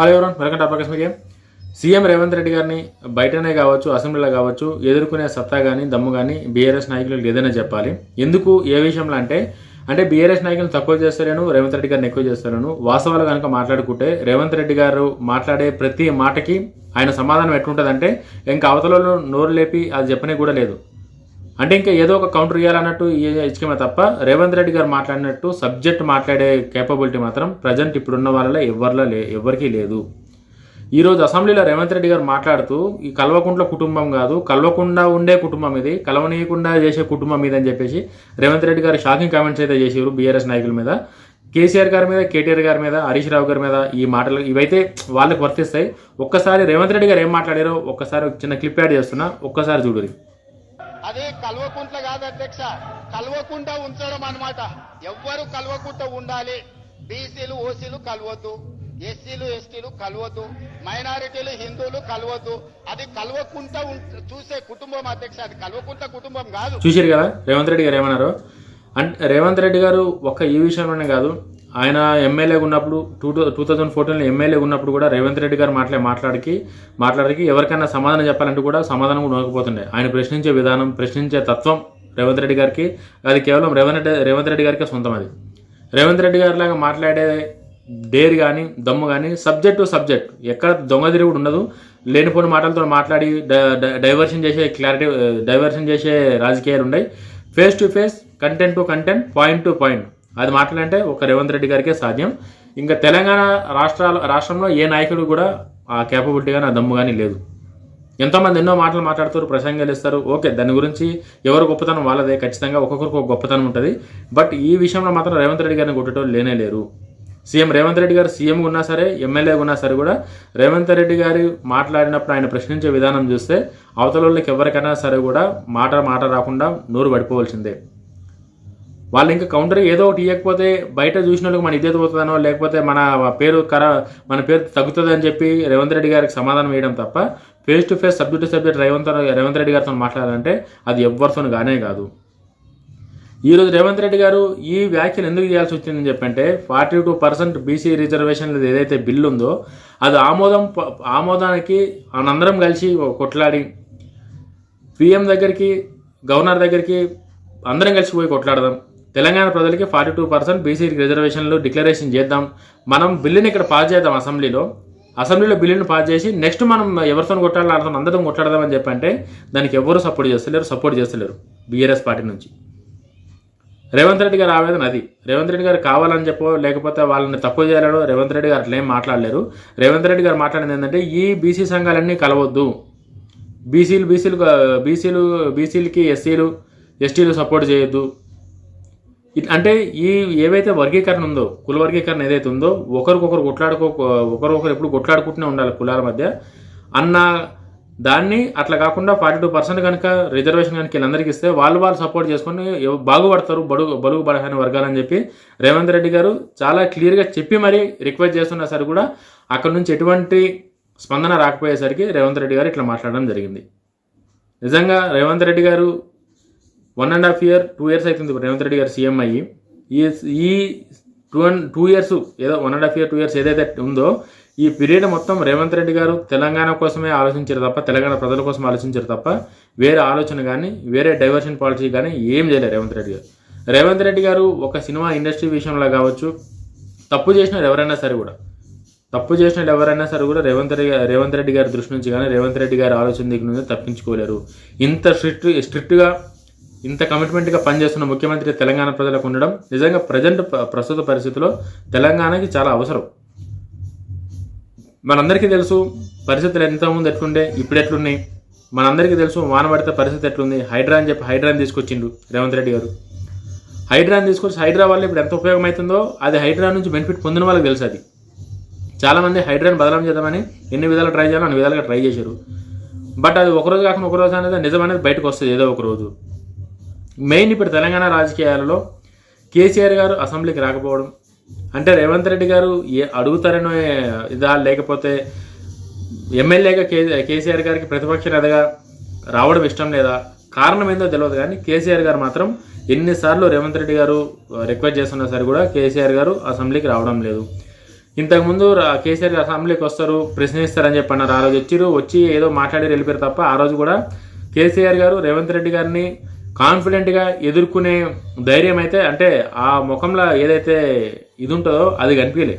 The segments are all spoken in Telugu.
హలో ఎవరు వెల్కమ్ టు అప్రకాశ్ మీడియా సీఎం రేవంత్ రెడ్డి గారిని బయటనే కావచ్చు అసెంబ్లీలో కావచ్చు ఎదుర్కొనే సత్తా కానీ దమ్ము కానీ బీఆర్ఎస్ నాయకులు లేదనే చెప్పాలి. ఎందుకు ఏ విషయంలో అంటే అంటే బీఆర్ఎస్ నాయకులను తక్కువ చేస్తలేను రేవంత్ రెడ్డి గారిని ఎక్కువ చేస్తారేను వాస్తవాలు కనుక మాట్లాడుకుంటే రేవంత్ రెడ్డి గారు మాట్లాడే ప్రతి మాటకి ఆయన సమాధానం ఎట్లుంటుందంటే ఇంకా అవతలలో నోరు లేపి అది చెప్పనే కూడా లేదు. అంటే ఇంకా ఏదో ఒక కౌంటర్ ఇవ్వాలన్నట్టు ఇచ్చుకమే తప్ప రేవంత్ రెడ్డి గారు మాట్లాడినట్టు సబ్జెక్ట్ మాట్లాడే కేపబిలిటీ మాత్రం ప్రజెంట్ ఇప్పుడున్న వాళ్ళలో ఎవరిలో లే ఎవరికీ లేదు. ఈరోజు అసెంబ్లీలో రేవంత్ రెడ్డి గారు మాట్లాడుతూ ఈ కల్వకుంట్ల కుటుంబం కాదు కల్వకుండా ఉండే కుటుంబం ఇది కలవనీయకుండా చేసే కుటుంబం ఇది అని చెప్పేసి రేవంత్ రెడ్డి గారు షాకింగ్ కామెంట్స్ అయితే చేసారు బీఆర్ఎస్ నాయకుల మీద. కేసీఆర్ గారి మీద కేటీఆర్ గారి మీద హరీష్ రావు గారి మీద ఈ మాటలు ఇవైతే వాళ్ళకి వర్తిస్తాయి. ఒక్కసారి రేవంత్ రెడ్డి గారు ఏం మాట్లాడారో ఒక్కసారి చిన్న క్లిప్ యాడ్ చేస్తున్నా ఒక్కసారి చూడురి అది కల్వకుంట్ల కాదు అధ్యక్ష. కల్వకుండా ఉంచడం అన్నమాట. ఎవ్వరు కల్వకుంట ఉండాలి. బీసీలు ఓసీలు కలవద్దు. ఎస్సీలు ఎస్టీలు కలవద్దు. మైనారిటీలు హిందువులు కలవద్దు. అది కలవకుండా చూసే కుటుంబం అధ్యక్ష. అది కల్వకుంట కుటుంబం కాదు. చూసారు కదా? రేవంత్ రెడ్డి గారు ఏమన్నారు? అంటే రేవంత్ రెడ్డి గారు ఒక్క ఈ విషయంలోనే కాదు. ఆయన ఎమ్మెల్యేగా ఉన్నప్పుడు టూ టూ థౌజండ్ ఫోర్టీన్లో ఎమ్మెల్యేగా ఉన్నప్పుడు కూడా రేవంత్ రెడ్డి గారు మాట్లాడే మాట్లాడికి మాట్లాడికి ఎవరికైనా సమాధానం చెప్పాలంటే కూడా సమాధానం కూడా ఉండకపోతుండే ఆయన ప్రశ్నించే విధానం ప్రశ్నించే తత్వం రేవంత్ రెడ్డి గారికి అది కేవలం రేవంత్ రెడ్డి రేవంత్ రెడ్డి గారికి సొంతం అది. రేవంత్ రెడ్డి గారి లాగా మాట్లాడే డేర్ కానీ దమ్ము కానీ సబ్జెక్ట్ టు సబ్జెక్ట్ ఎక్కడ దొంగ తిరుగుడు ఉండదు. లేనిపోని మాటలతో మాట్లాడి డ- డైవర్షన్ చేసే క్లారిటీ డైవర్షన్ చేసే రాజకీయాలు ఉన్నాయి face to face content to content point to point అది మాట్లాడంటే ఒక రేవంత్ రెడ్డి గారికే సాధ్యం. ఇంకా తెలంగాణ రాష్ట్రాల రాష్ట్రంలో ఏ నాయకుడు కూడా ఆ కేపబిలిటీ కానీ ఆ దమ్ము కానీ లేదు. ఎంతోమంది ఎన్నో మాటలు మాట్లాడుతారు ప్రసంగాలు ఇస్తారు ఓకే దాని గురించి ఎవరు గొప్పతనం వాళ్ళదే. ఖచ్చితంగా ఒక్కొక్కరికి ఒక గొప్పతనం ఉంటుంది. బట్ ఈ విషయంలో మాత్రం రేవంత్ రెడ్డి గారిని కొట్టేటోళ్ళు లేనే లేరు. సీఎం రేవంత్ రెడ్డి గారు సీఎం ఉన్నా సరే ఎమ్మెల్యే ఉన్నా సరే కూడా రేవంత్ రెడ్డి గారు మాట్లాడినప్పుడు ఆయన ప్రశ్నించే విధానం చూస్తే అవతల వాళ్ళకి ఎవరికైనా సరే కూడా మాట మాట రాకుండా నోరు పడిపోవాల్సిందే. వాళ్ళు ఇంకా కౌంటర్ ఏదో ఒకటి ఇవ్వకపోతే బయట చూసిన వాళ్ళకి మన ఇదే పోతుందనో లేకపోతే మన పేరు కర మన పేరు తగ్గుతుంది అని చెప్పి రేవంత్ రెడ్డి గారికి సమాధానం వేయడం తప్ప face to face subject to subject Revanth Revanth Reddy గారితో మాట్లాడాలంటే అది ఎవరితో గానే కాదు. ఈరోజు రేవంత్ రెడ్డి గారు ఈ వ్యాఖ్యలు ఎందుకు చేయాల్సి వచ్చిందని చెప్పంటే ఫార్టీ టూ పర్సెంట్ బీసీ రిజర్వేషన్లు ఏదైతే బిల్లు ఉందో అది ఆమోదం ఆమోదానికి మనందరం కలిసి కొట్లాడి పిఎం దగ్గరికి గవర్నర్ దగ్గరికి అందరం కలిసి పోయి కొట్లాడదాం. తెలంగాణ ప్రజలకి ఫార్టీ టూ పర్సెంట్ బీసీ రిజర్వేషన్లు డిక్లరేషన్ చేద్దాం. మనం బిల్లుని ఇక్కడ పాస్ చేద్దాం అసెంబ్లీలో. అసెంబ్లీలో బిల్లును పాస్ చేసి నెక్స్ట్ మనం ఎవరితో కొట్టాలని ఆడతాం అందరితో కొట్లాడదాం అని చెప్పంటే దానికి ఎవరు సపోర్ట్ చేస్తలేరు సపోర్ట్ చేస్తలేరు బీఆర్ఎస్ పార్టీ నుంచి. రేవంత్ రెడ్డి గారు ఆవేదన అది. రేవంత్ రెడ్డి గారు కావాలని చెప్పో లేకపోతే వాళ్ళని తక్కువ చేయాలనో రేవంత్ రెడ్డి గారు అట్లేం మాట్లాడలేరు. రేవంత్ రెడ్డి గారు మాట్లాడింది ఏంటంటే ఈ బీసీ సంఘాలన్నీ కలవద్దు. బీసీలు బీసీలు బీసీలు బీసీలకి ఎస్సీలు ఎస్టీలు సపోర్ట్ చేయొద్దు. అంటే ఈ ఏవైతే వర్గీకరణ ఉందో కుల వర్గీకరణ ఏదైతే ఉందో ఒకరికొకరు కొట్లాడుకో ఒకరొకరు ఎప్పుడు కొట్లాడుకుంటూనే ఉండాలి కులాల మధ్య. అన్న దాన్ని అట్లా కాకుండా ఫార్టీ టూ పర్సెంట్ కనుక రిజర్వేషన్ కనుక వీళ్ళందరికీ ఇస్తే వాళ్ళు వాళ్ళు సపోర్ట్ చేసుకొని బాగుపడతారు బడుగు బడుగు బలహీన వర్గాలని చెప్పి రేవంత్ రెడ్డి గారు చాలా క్లియర్గా చెప్పి మరీ రిక్వెస్ట్ చేస్తున్నా సరే కూడా అక్కడ నుంచి ఎటువంటి స్పందన రాకపోయేసరికి రేవంత్ రెడ్డి గారు ఇట్లా మాట్లాడడం జరిగింది. నిజంగా Revanth Reddy garu one and half year two years అవుతుంది రేవంత్ రెడ్డి గారు సీఎం అయ్యి. ఈ ఈ టూ అండ్ టూ ఇయర్స్ ఏదో one and half year two years ఏదైతే ఉందో ఈ పీరియడ్ మొత్తం రేవంత్ రెడ్డి గారు తెలంగాణ కోసమే ఆలోచించారు తప్ప తెలంగాణ ప్రజల కోసం ఆలోచించారు తప్ప వేరే ఆలోచన కానీ వేరే డైవర్షన్ పాలసీ కానీ ఏం చేయలేదు రేవంత్ రెడ్డి గారు. రేవంత్ రెడ్డి గారు ఒక సినిమా ఇండస్ట్రీ విషయంలో కావచ్చు తప్పు చేసిన ఎవరైనా సరే కూడా తప్పు చేసిన ఎవరైనా సరే కూడా రేవంత్ రెడ్డి రేవంత్ రెడ్డి గారి దృష్టి నుంచి కానీ రేవంత్ రెడ్డి గారి ఆలోచన దగ్గర నుంచి తప్పించుకోలేరు. ఇంత స్ట్రిక్ట్ స్ట్రిక్ట్గా ఇంత కమిట్మెంట్గా పనిచేస్తున్న ముఖ్యమంత్రి తెలంగాణ ప్రజలకు ఉండడం నిజంగా ప్రజెంట్ ప్రస్తుత పరిస్థితిలో తెలంగాణకి చాలా అవసరం. మనందరికీ తెలుసు పరిస్థితులు ఎంతమంది ఎట్లుండే ఇప్పుడు ఎట్లున్నాయి. మనందరికీ తెలుసు వానబడితే పరిస్థితి ఎట్లుంది. హైడ్రా అని చెప్పి హైడ్రాని తీసుకొచ్చిండు రేవంత్ రెడ్డి గారు. హైడ్రాని తీసుకొచ్చి హైడ్రా వల్ల ఇప్పుడు ఎంత ఉపయోగం అవుతుందో అది హైడ్రా నుంచి బెనిఫిట్ పొందిన వాళ్ళకి తెలుసు అది. చాలామంది హైడ్రాని బదలం చేద్దామని ఎన్ని విధాలు ట్రై చేయాలో అన్ని విధాలుగా ట్రై చేశారు. బట్ అది ఒక రోజు కాకుండా ఒక రోజు అనేది నిజం అనేది బయటకు వస్తుంది ఏదో ఒక రోజు. మెయిన్ ఇప్పుడు తెలంగాణ రాజకీయాలలో కేసీఆర్ గారు అసెంబ్లీకి రాకపోవడం అంటే రేవంత్ రెడ్డి గారు ఏ అడుగుతారనో ఇదా లేకపోతే ఎమ్మెల్యేగా కే కేసీఆర్ గారికి ప్రతిపక్ష నేతగా రావడం ఇష్టం లేదా? కారణం ఏందో తెలియదు కానీ కేసీఆర్ గారు మాత్రం ఎన్నిసార్లు రేవంత్ రెడ్డి గారు రిక్వెస్ట్ చేస్తున్నా సరే కూడా కేసీఆర్ గారు అసెంబ్లీకి రావడం లేదు. ఇంతకుముందు కేసీఆర్ గారు అసెంబ్లీకి వస్తారు ప్రశ్నిస్తారని చెప్పి అన్నారు. ఆ రోజు వచ్చిరు వచ్చి ఏదో మాట్లాడి వెళ్ళిపోయారు తప్ప ఆ రోజు కూడా కేసీఆర్ గారు రేవంత్ రెడ్డి గారిని కాన్ఫిడెంట్గా ఎదుర్కొనే ధైర్యం అయితే అంటే ఆ ముఖంలో ఏదైతే ఇది ఉంటుందో అది కనిపించలే.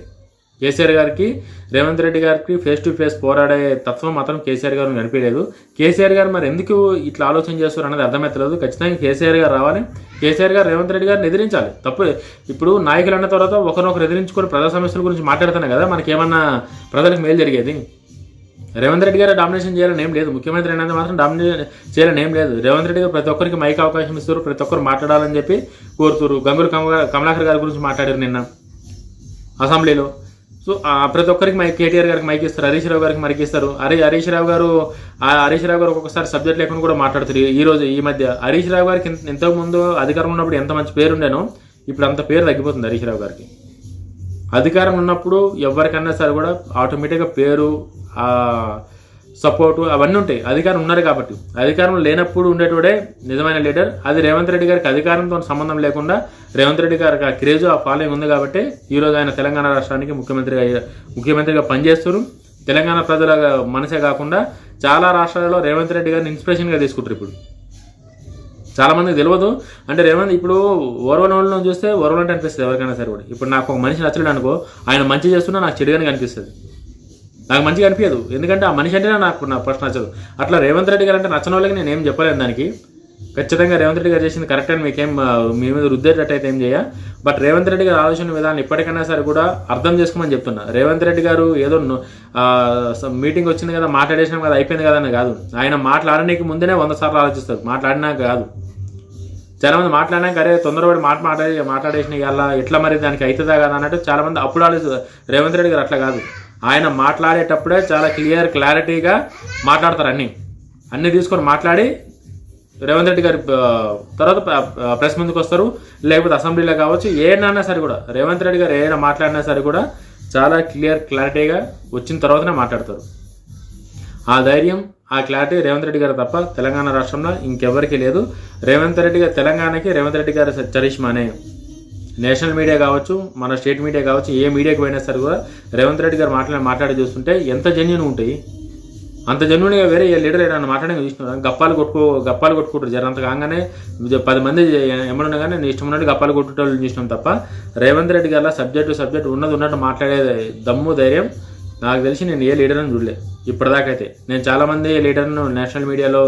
కేసీఆర్ గారికి రేవంత్ రెడ్డి గారికి ఫేస్ టు ఫేస్ పోరాడే తత్వం మాత్రం కేసీఆర్ గారు కనిపించలేదు. కేసీఆర్ గారు మరి ఎందుకు ఇట్లా ఆలోచన చేస్తారు అన్నది అర్థమవుతలేదు. ఖచ్చితంగా కేసీఆర్ గారు రావాలి. కేసీఆర్ గారు రేవంత్ రెడ్డి గారిని ఎదిరించాలి. తప్పు ఇప్పుడు నాయకులు అన్న తర్వాత ఒకరినొకరు ఎదిరించుకొని ప్రజా సమస్యల గురించి మాట్లాడుతున్నాయి కదా మనకేమన్నా ప్రజలకు మేలు జరిగేది? రేవంత్ రెడ్డి గారు డామినేషన్ చేయాలని ఏం లేదు. ముఖ్యమంత్రి అయినంత మాత్రం డామినేషన్ చేయాలని ఏం లేదు. రేవంత్ రెడ్డి గారు ప్రతి ఒక్కరికి మైక్ అవకాశం ఇస్తారు. ప్రతి ఒక్కరు మాట్లాడాలని చెప్పి కోరుతారు. గంగులు కమలాకర్ గారి గురించి మాట్లాడారు నిన్న అసెంబ్లీలో. సో ప్రతి ఒక్కరికి మైక్ కేటీఆర్ గారికి మైక్ ఇస్తారు. హరీష్ రావు గారికి మైక్ ఇస్తారు. హరి హరీష్ రావు గారు ఆ హరీష్ రావు గారు ఒక్కొక్కసారి సబ్జెక్ట్ లేకుండా కూడా మాట్లాడుతారు. ఈ- రోజు ఈ మధ్య హరీష్ రావు గారికి ఇంతకు ముందు అధికారం ఉన్నప్పుడు ఎంత మంచి పేరు ఉండేనో ఇప్పుడు అంత పేరు తగ్గిపోతుంది హరీష్ రావు గారికి. అధికారం ఉన్నప్పుడు ఎవరికన్నా సరే కూడా ఆటోమేటిక్గా పేరు సపోర్టు అవన్నీ ఉంటాయి. అధికారం ఉన్నారు కాబట్టి. అధికారం లేనప్పుడు ఉండేటోడే నిజమైన లీడర్. అది రేవంత్ రెడ్డి గారికి అధికారంతో సంబంధం లేకుండా రేవంత్ రెడ్డి గారికి ఆ క్రేజ్ ఆ ఫాలోయింగ్ ఉంది కాబట్టి ఈరోజు ఆయన తెలంగాణ రాష్ట్రానికి ముఖ్యమంత్రిగా ముఖ్యమంత్రిగా పనిచేస్తారు. తెలంగాణ ప్రజల మనసే కాకుండా చాలా రాష్ట్రాలలో రేవంత్ రెడ్డి గారిని ఇన్స్పిరేషన్గా తీసుకుంటారు ఇప్పుడు. చాలామందికి తెలియదు. అంటే రేవంత్ ఇప్పుడు ఓర్వని వాళ్ళని చూస్తే ఓర్వలంటే అనిపిస్తుంది ఎవరికైనా సరే కూడా. ఇప్పుడు నాకు ఒక మనిషి నచ్చలేడు అనుకో ఆయన మంచి చేస్తున్నా నాకు చెడుగానే కనిపిస్తుంది. నాకు మంచిగా అనిపించదు ఎందుకంటే ఆ మనిషి అంటేనే నాకు నా ఫస్ట్ నచ్చదు. అట్లా రేవంత్ రెడ్డి గారు అంటే నచ్చని వాళ్ళకి నేను ఏం చెప్పలేను దానికి. ఖచ్చితంగా రేవంత్ రెడ్డి గారు చేసింది కరెక్ట్ అని మీకేం మీ మీద రుద్దేటట్టు అయితే ఏం చేయ. బట్ రేవంత్ రెడ్డి గారు ఆలోచన విధానం ఇప్పటికైనా సరే కూడా అర్థం చేసుకోమని చెప్తున్నా. రేవంత్ రెడ్డి గారు ఏదో మీటింగ్ వచ్చింది కదా మాట్లాడేసినాం కదా అయిపోయింది కదా అని కాదు. ఆయన మాట్లాడడానికి ముందే వంద సార్లు ఆలోచిస్తారు. మాట్లాడినాక కాదు. చాలామంది మాట్లాడినాక అరే తొందరపడి మాట మాట్లాడి మాట్లాడేసిన ఇవాళ ఎట్లా మరి దానికి అవుతుందా కదా అన్నట్టు చాలామంది అప్పుడు ఆలోచిస్తారు. రేవంత్ రెడ్డి గారు అట్లా కాదు. ఆయన మాట్లాడేటప్పుడే చాలా క్లియర్ క్లారిటీగా మాట్లాడతారు అన్నీ. అన్నీ తీసుకొని మాట్లాడి రేవంత్ రెడ్డి గారి తర్వాత ప్రెస్ ముందుకు వస్తారు. లేకపోతే అసెంబ్లీలో కావచ్చు ఏనన్నా సరే కూడా రేవంత్ రెడ్డి గారు ఏదైనా మాట్లాడినా సరే కూడా చాలా క్లియర్ క్లారిటీగా వచ్చిన తర్వాతనే మాట్లాడతారు. ఆ ధైర్యం ఆ క్లారిటీ రేవంత్ రెడ్డి గారు తప్ప తెలంగాణ రాష్ట్రంలో ఇంకెవరికీ లేదు. రేవంత్ రెడ్డి గారు తెలంగాణకి రేవంత్ రెడ్డి గారు చరిష్మానే. నేషనల్ మీడియా కావచ్చు మన స్టేట్ మీడియా కావచ్చు ఏ మీడియాకి పోయినా సరే కూడా రేవంత్ రెడ్డి గారు మాట్లాడి మాట్లాడి చూస్తుంటే ఎంత జెన్యున్ ఉంటాయి. అంత జెన్యున్గా వేరే ఏ లీడర్ ఏదైనా మాట్లాడడం చూసిన గప్పాలు కొట్టుకో గప్పాలు కొట్టుకుంటారు. జర అంత కాగానే పది మంది ఎమ్మడున్నా కానీ నేను ఇష్టం ఉన్నట్టు గప్పాలు కొట్టుటోళ్ళు చూసినాం తప్ప రేవంత్ రెడ్డి గారు సబ్జెక్టు సబ్జెక్ట్ ఉన్నది ఉన్నట్టు మాట్లాడే దమ్ము ధైర్యం నాకు తెలిసి నేను ఏ లీడర్ని చూడలే. ఇప్పటిదాకైతే నేను చాలామంది లీడర్ను నేషనల్ మీడియాలో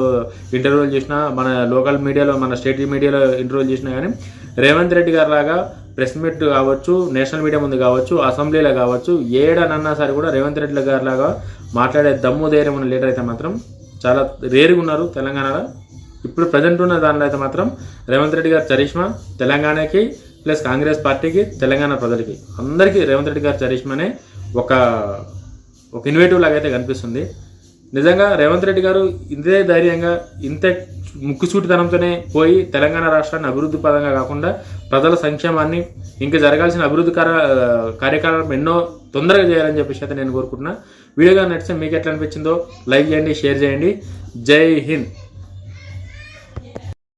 ఇంటర్వ్యూలు చేసిన మన లోకల్ మీడియాలో మన స్టేట్ మీడియాలో ఇంటర్వ్యూలు చేసినా కానీ రేవంత్ రెడ్డి గారు లాగా ప్రెస్ మీట్ కావచ్చు నేషనల్ మీడియా ముందు కావచ్చు అసెంబ్లీలో కావచ్చు ఏడనన్నా సరే కూడా రేవంత్ రెడ్డి గారి లాగా మాట్లాడే దమ్ము ధైర్యం ఉన్న లీడర్ అయితే మాత్రం చాలా రేరుగా ఉన్నారు తెలంగాణలో. ఇప్పుడు ప్రజెంట్ ఉన్న దానిలో అయితే మాత్రం రేవంత్ రెడ్డి గారు చరిష్మా తెలంగాణకి ప్లస్ కాంగ్రెస్ పార్టీకి తెలంగాణ ప్రజలకి. అందరికీ రేవంత్ రెడ్డి గారు చరిష్మానే ఒక ఒక ఇన్వేటివ్ లాగా అయితే కనిపిస్తుంది. నిజంగా రేవంత్ రెడ్డి గారు ఇంతే ధైర్యంగా ఇంతే ముక్కుసూటితనంతోనే పోయి తెలంగాణ రాష్ట్రాన్ని అభివృద్ధి పదంగా కాకుండా ప్రజల సంక్షేమాన్ని ఇంకా జరగాల్సిన అభివృద్ధి కార్యక్రమం ఎన్నో తొందరగా చేయాలని చెప్పేసి అయితే నేను కోరుకుంటున్నా. వీడియోగా నచ్చితే మీకు ఎట్లా అనిపించిందో లైక్ చేయండి షేర్ చేయండి. జై హింద్.